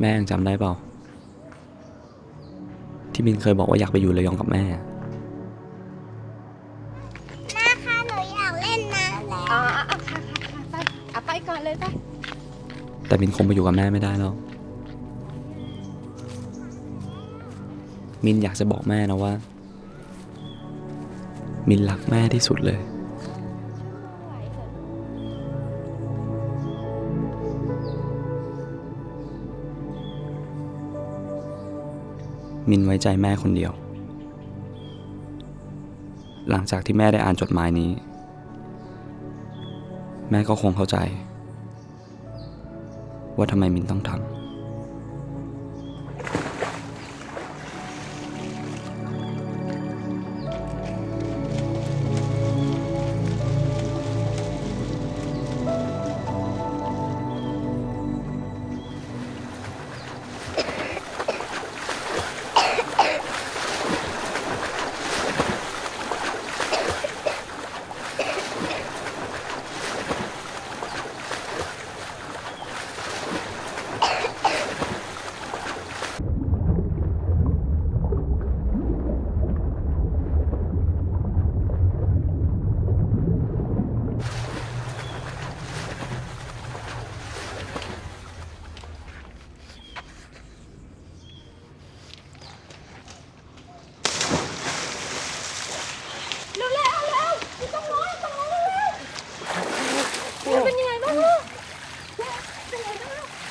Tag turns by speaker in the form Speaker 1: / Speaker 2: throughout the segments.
Speaker 1: แม่ยังจำได้เปล่า ที่มินเคยบอกว่าอยากไปอยู่ระยองกับแม่
Speaker 2: แม่คะหนูอยากเล่นน้ำแล้ว
Speaker 3: อ่าอะค่ะค่ะค่ะไปอะไปก่อนเลยไป
Speaker 1: แต่มินคงไปอยู่กับแม่ไม่ได้แล้ว มินอยากจะบอกแม่นะว่า มินรักแม่ที่สุดเลย มินไว้ใจแม่คนเดียว หลังจากที่แม่ได้อ่านจดหมายนี้ แม่ก็คงเข้าใจ ว่าทำไมมินต้องทำ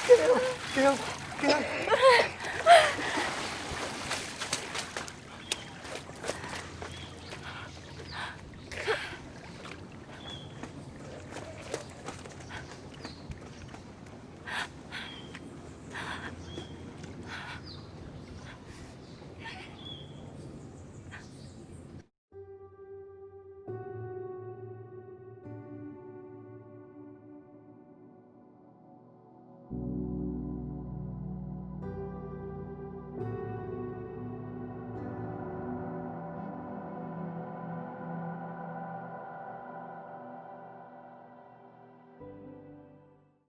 Speaker 4: ケロケロケロ